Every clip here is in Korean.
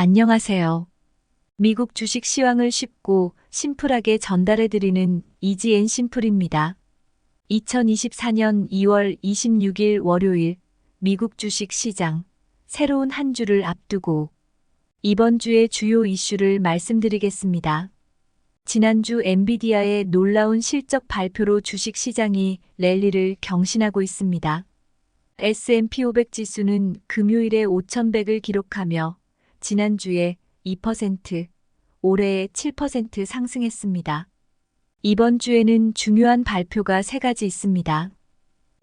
안녕하세요. 미국 주식 시황을 쉽고 심플하게 전달해드리는 이지앤 심플입니다. 2024년 2월 26일 월요일 미국 주식 시장 새로운 한 주를 앞두고 이번 주의 주요 이슈를 말씀드리겠습니다. 지난주 엔비디아의 놀라운 실적 발표로 주식 시장이 랠리를 경신하고 있습니다. S&P 500 지수는 금요일에 5,100을 기록하며 지난주에 2%, 올해에 7% 상승했습니다. 이번 주에는 중요한 발표가 세 가지 있습니다.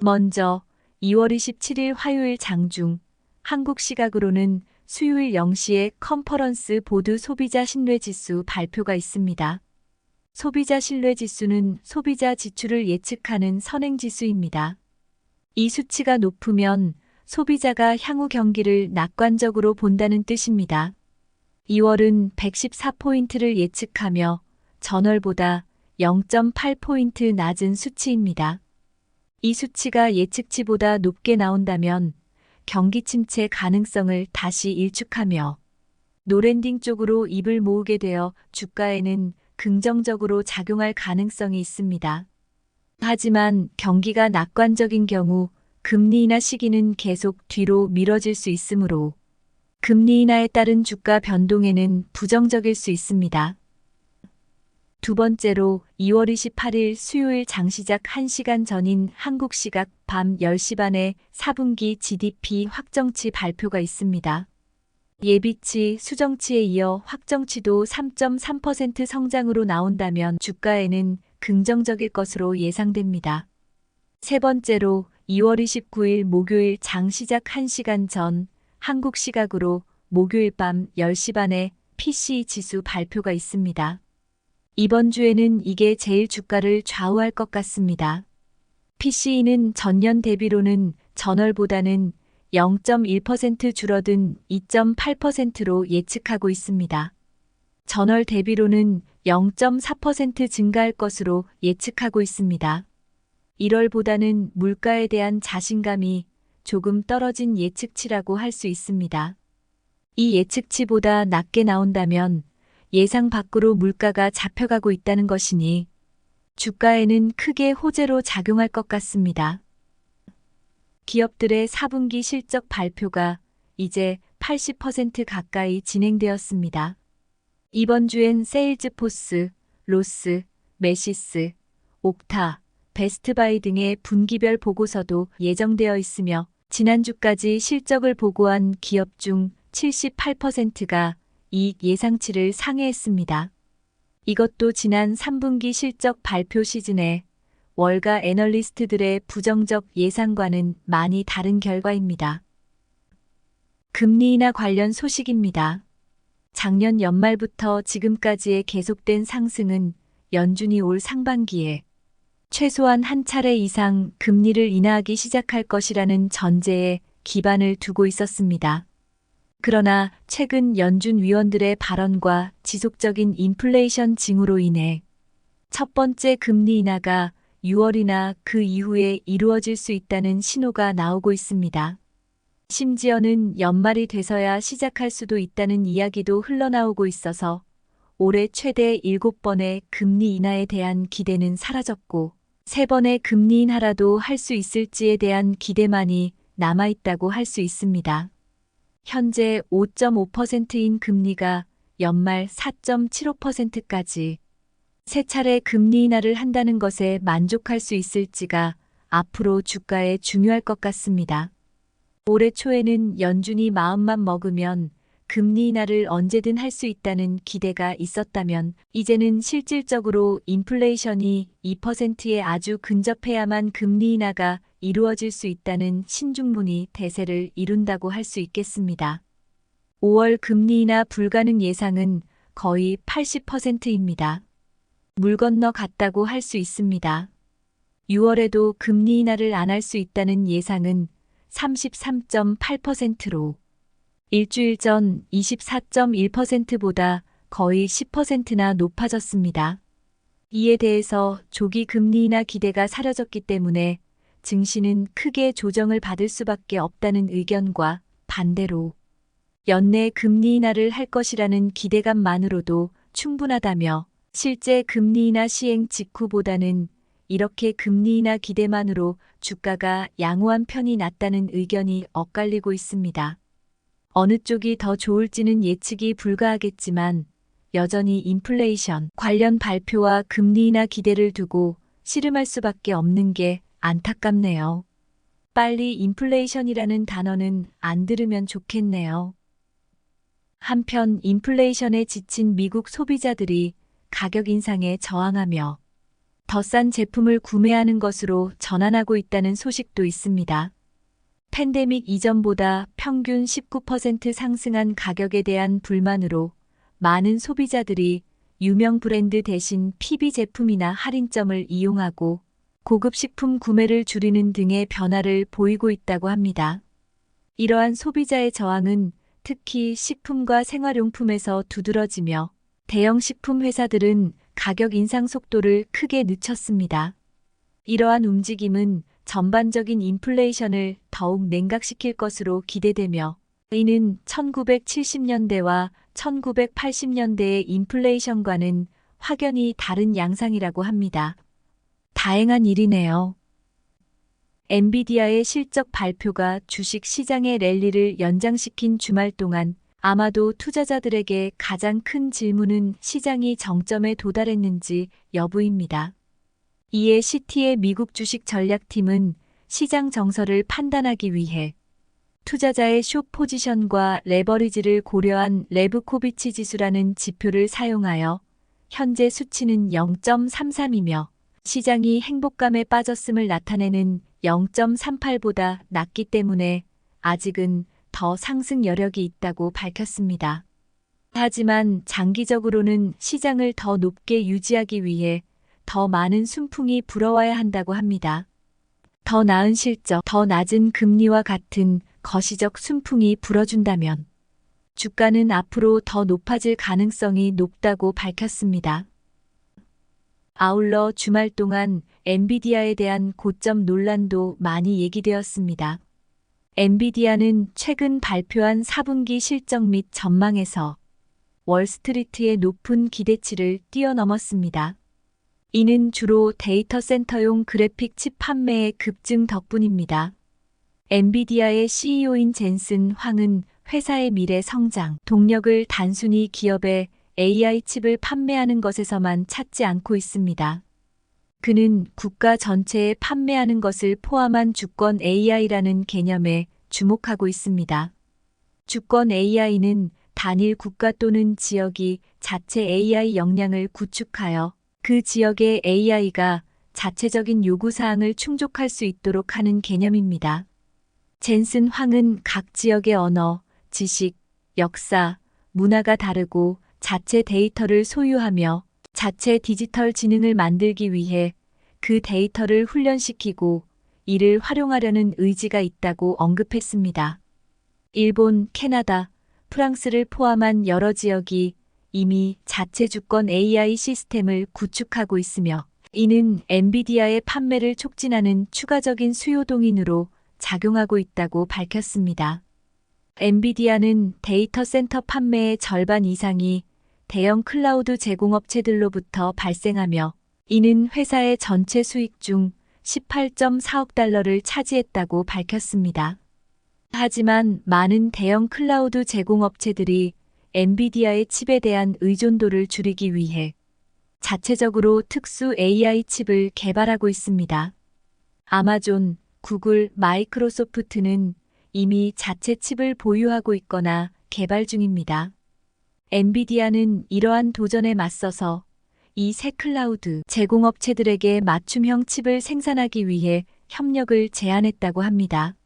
먼저 2월 27일 화요일 장중 한국 시각으로는 수요일 0시에 컨퍼런스 보드 소비자 신뢰지수 발표가 있습니다. 소비자 신뢰지수는 소비자 지출을 예측하는 선행지수입니다. 이 수치가 높으면 소비자가 향후 경기를 낙관적으로 본다는 뜻입니다. 2월은 114포인트를 예측하며 전월보다 0.8포인트 낮은 수치입니다. 이 수치가 예측치보다 높게 나온다면 경기 침체 가능성을 다시 일축하며 노랜딩 쪽으로 입을 모으게 되어 주가에는 긍정적으로 작용할 가능성이 있습니다. 하지만 경기가 낙관적인 경우 금리 인하 시기는 계속 뒤로 미뤄질 수 있으므로 금리 인하에 따른 주가 변동에는 부정적일 수 있습니다. 두 번째로 2월 28일 수요일 장 시작 1시간 전인 한국 시각 밤 10시 반에 4분기 GDP 확정치 발표가 있습니다. 예비치, 수정치에 이어 확정치도 3.3% 성장으로 나온다면 주가에는 긍정적일 것으로 예상됩니다. 세 번째로 2월 29일 목요일 장 시작 1시간 전 한국 시각으로 목요일 밤 10시 반에 PC 지수 발표가 있습니다. 이번 주에는 이게 제일 주가를 좌우할 것 같습니다. PCE는 전년 대비로는 전월보다는 0.1% 줄어든 2.8%로 예측하고 있습니다. 전월 대비로는 0.4% 증가할 것으로 예측하고 있습니다. 1월보다는 물가에 대한 자신감이 조금 떨어진 예측치라고 할 수 있습니다. 이 예측치보다 낮게 나온다면 예상 밖으로 물가가 잡혀가고 있다는 것이니 주가에는 크게 호재로 작용할 것 같습니다. 기업들의 4분기 실적 발표가 이제 80% 가까이 진행되었습니다. 이번 주엔 세일즈포스, 로스, 메시스, 옥타, 베스트바이 등의 분기별 보고서도 예정되어 있으며 지난주까지 실적을 보고한 기업 중 78%가 이익 예상치를 상회했습니다. 이것도 지난 3분기 실적 발표 시즌에 월가 애널리스트들의 부정적 예상과는 많이 다른 결과입니다. 금리 인하 관련 소식입니다. 작년 연말부터 지금까지의 계속된 상승은 연준이 올 상반기에 최소한 한 차례 이상 금리를 인하하기 시작할 것이라는 전제에 기반을 두고 있었습니다. 그러나 최근 연준 위원들의 발언과 지속적인 인플레이션 징후로 인해 첫 번째 금리 인하가 6월이나 그 이후에 이루어질 수 있다는 신호가 나오고 있습니다. 심지어는 연말이 돼서야 시작할 수도 있다는 이야기도 흘러나오고 있어서 올해 최대 7번의 금리 인하에 대한 기대는 사라졌고 3번의 금리 인하라도 할 수 있을지에 대한 기대만이 남아있다고 할 수 있습니다. 현재 5.5%인 금리가 연말 4.75%까지 세 차례 금리 인하를 한다는 것에 만족할 수 있을지가 앞으로 주가에 중요할 것 같습니다. 올해 초에는 연준이 마음만 먹으면 금리 인하를 언제든 할 수 있다는 기대가 있었다면 이제는 실질적으로 인플레이션이 2%에 아주 근접해야만 금리 인하가 이루어질 수 있다는 신중문이 대세를 이룬다고 할 수 있겠습니다. 5월 금리 인하 불가능 예상은 거의 80%입니다. 물 건너 갔다고 할 수 있습니다. 6월에도 금리 인하를 안 할 수 있다는 예상은 33.8%로 일주일 전 24.1%보다 거의 10%나 높아졌습니다. 이에 대해서 조기 금리 인하 기대가 사라졌기 때문에 증시는 크게 조정을 받을 수밖에 없다는 의견과 반대로 연내 금리 인하를 할 것이라는 기대감만으로도 충분하다며 실제 금리 인하 시행 직후보다는 이렇게 금리 인하 기대만으로 주가가 양호한 편이 낫다는 의견이 엇갈리고 있습니다. 어느 쪽이 더 좋을지는 예측이 불가하겠지만 여전히 인플레이션 관련 발표와 금리 인하 기대를 두고 씨름할 수밖에 없는 게 안타깝네요. 빨리 인플레이션이라는 단어는 안 들으면 좋겠네요. 한편 인플레이션에 지친 미국 소비자들이 가격 인상에 저항하며 더 싼 제품을 구매하는 것으로 전환하고 있다는 소식도 있습니다. 팬데믹 이전보다 평균 19% 상승한 가격에 대한 불만으로 많은 소비자들이 유명 브랜드 대신 PB 제품이나 할인점을 이용하고 고급 식품 구매를 줄이는 등의 변화를 보이고 있다고 합니다. 이러한 소비자의 저항은 특히 식품과 생활용품에서 두드러지며 대형 식품 회사들은 가격 인상 속도를 크게 늦췄습니다. 이러한 움직임은 전반적인 인플레이션을 더욱 냉각시킬 것으로 기대되며 이는 1970년대와 1980년대의 인플레이션과는 확연히 다른 양상이라고 합니다. 다행한 일이네요. 엔비디아의 실적 발표가 주식 시장의 랠리를 연장시킨 주말 동안 아마도 투자자들에게 가장 큰 질문은 시장이 정점에 도달했는지 여부입니다. 이에 시티의 미국 주식 전략팀은 시장 정서를 판단하기 위해 투자자의 숏 포지션과 레버리지를 고려한 레브코비치 지수라는 지표를 사용하여 현재 수치는 0.33이며 시장이 행복감에 빠졌음을 나타내는 0.38보다 낮기 때문에 아직은 더 상승 여력이 있다고 밝혔습니다. 하지만 장기적으로는 시장을 더 높게 유지하기 위해 더 많은 순풍이 불어와야 한다고 합니다. 더 나은 실적, 더 낮은 금리와 같은 거시적 순풍이 불어준다면 주가는 앞으로 더 높아질 가능성이 높다고 밝혔습니다. 아울러 주말 동안 엔비디아에 대한 고점 논란도 많이 얘기되었습니다. 엔비디아는 최근 발표한 4분기 실적 및 전망에서 월스트리트의 높은 기대치를 뛰어넘었습니다. 이는 주로 데이터 센터용 그래픽 칩 판매의 급증 덕분입니다. 엔비디아의 CEO인 젠슨 황은 회사의 미래 성장 동력을 단순히 기업의 AI 칩을 판매하는 것에서만 찾지 않고 있습니다. 그는 국가 전체에 판매하는 것을 포함한 주권 AI라는 개념에 주목하고 있습니다. 주권 AI는 단일 국가 또는 지역이 자체 AI 역량을 구축하여 그 지역의 AI가 자체적인 요구사항을 충족할 수 있도록 하는 개념입니다. 젠슨 황은 각 지역의 언어, 지식, 역사, 문화가 다르고 자체 데이터를 소유하며 자체 디지털 지능을 만들기 위해 그 데이터를 훈련시키고 이를 활용하려는 의지가 있다고 언급했습니다. 일본, 캐나다, 프랑스를 포함한 여러 지역이 이미 자체 주권 AI 시스템을 구축하고 있으며 이는 엔비디아의 판매를 촉진하는 추가적인 수요 동인으로 작용하고 있다고 밝혔습니다. 엔비디아는 데이터 센터 판매의 절반 이상이 대형 클라우드 제공업체들로부터 발생하며 이는 회사의 전체 수익 중 18.4억 달러를 차지했다고 밝혔습니다. 하지만 많은 대형 클라우드 제공업체들이 엔비디아의 칩에 대한 의존도를 줄이기 위해 자체적으로 특수 AI 칩을 개발하고 있습니다. 아마존, 구글, 마이크로소프트는 이미 자체 칩을 보유하고 있거나 개발 중입니다. 엔비디아는 이러한 도전에 맞서서 이 새 클라우드 제공업체들에게 맞춤형 칩을 생산하기 위해 협력을 제안했다고 합니다.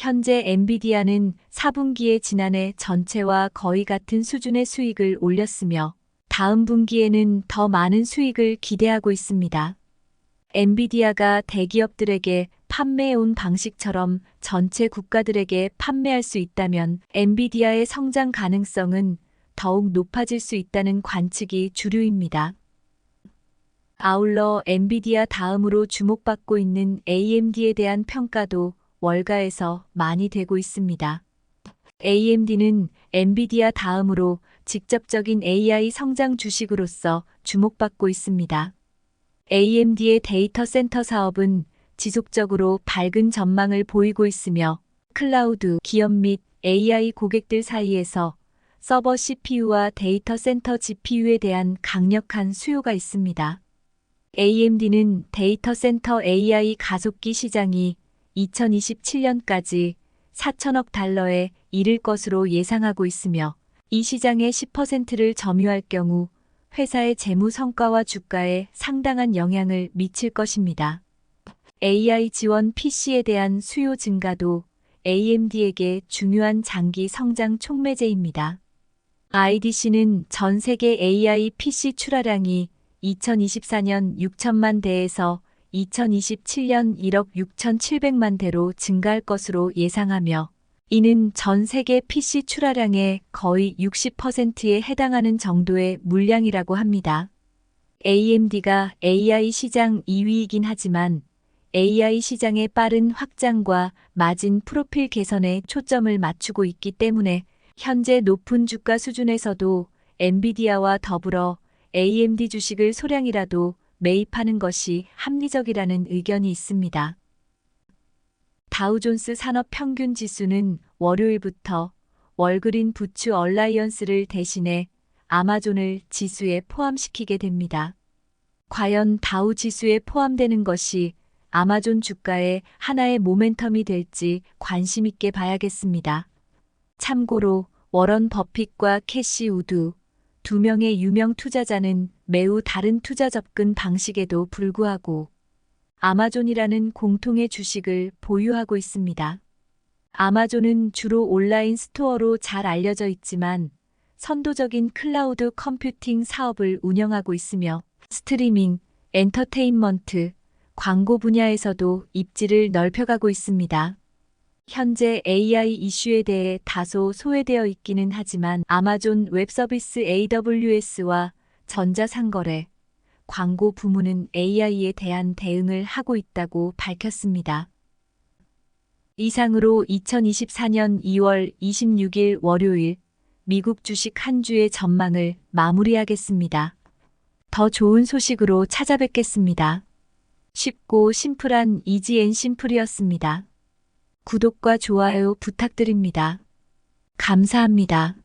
현재 엔비디아는 4분기에 지난해 전체와 거의 같은 수준의 수익을 올렸으며 다음 분기에는 더 많은 수익을 기대하고 있습니다. 엔비디아가 대기업들에게 판매해온 방식처럼 전체 국가들에게 판매할 수 있다면 엔비디아의 성장 가능성은 더욱 높아질 수 있다는 관측이 주류입니다. 아울러 엔비디아 다음으로 주목받고 있는 AMD에 대한 평가도 월가에서 많이 되고 있습니다. AMD는 엔비디아 다음으로 직접적인 AI 성장 주식으로서 주목받고 있습니다. AMD의 데이터 센터 사업은 지속적으로 밝은 전망을 보이고 있으며 클라우드 기업 및 AI 고객들 사이에서 서버 CPU와 데이터 센터 GPU에 대한 강력한 수요가 있습니다. AMD는 데이터 센터 AI 가속기 시장이 2027년까지 4천억 달러에 이를 것으로 예상하고 있으며 이 시장의 10%를 점유할 경우 회사의 재무 성과와 주가에 상당한 영향을 미칠 것입니다. AI 지원 PC에 대한 수요 증가도 AMD에게 중요한 장기 성장 촉매제입니다. IDC는 전 세계 AI PC 출하량이 2024년 6천만 대에서 2027년 1억 6,700만 대로 증가할 것으로 예상하며 이는 전 세계 PC 출하량의 거의 60%에 해당하는 정도의 물량이라고 합니다. AMD가 AI 시장 2위이긴 하지만 AI 시장의 빠른 확장과 마진 프로필 개선에 초점을 맞추고 있기 때문에 현재 높은 주가 수준에서도 엔비디아와 더불어 AMD 주식을 소량이라도 매입하는 것이 합리적이라는 의견이 있습니다. 다우존스 산업 평균 지수는 월요일부터 월그린 부츠 얼라이언스를 대신해 아마존을 지수에 포함시키게 됩니다. 과연 다우 지수에 포함되는 것이 아마존 주가의 하나의 모멘텀이 될지 관심 있게 봐야겠습니다. 참고로 워런 버핏과 캐시 우드 두 명의 유명 투자자는 매우 다른 투자 접근 방식에도 불구하고 아마존이라는 공통의 주식을 보유하고 있습니다. 아마존은 주로 온라인 스토어로 잘 알려져 있지만 선도적인 클라우드 컴퓨팅 사업을 운영하고 있으며 스트리밍, 엔터테인먼트, 광고 분야에서도 입지를 넓혀가고 있습니다. 현재 AI 이슈에 대해 다소 소외되어 있기는 하지만 아마존 웹서비스 AWS와 전자상거래, 광고 부문은 AI에 대한 대응을 하고 있다고 밝혔습니다. 이상으로 2024년 2월 26일 월요일 미국 주식 한 주의 전망을 마무리하겠습니다. 더 좋은 소식으로 찾아뵙겠습니다. 쉽고 심플한 이지앤 심플이었습니다. 구독과 좋아요 부탁드립니다. 감사합니다.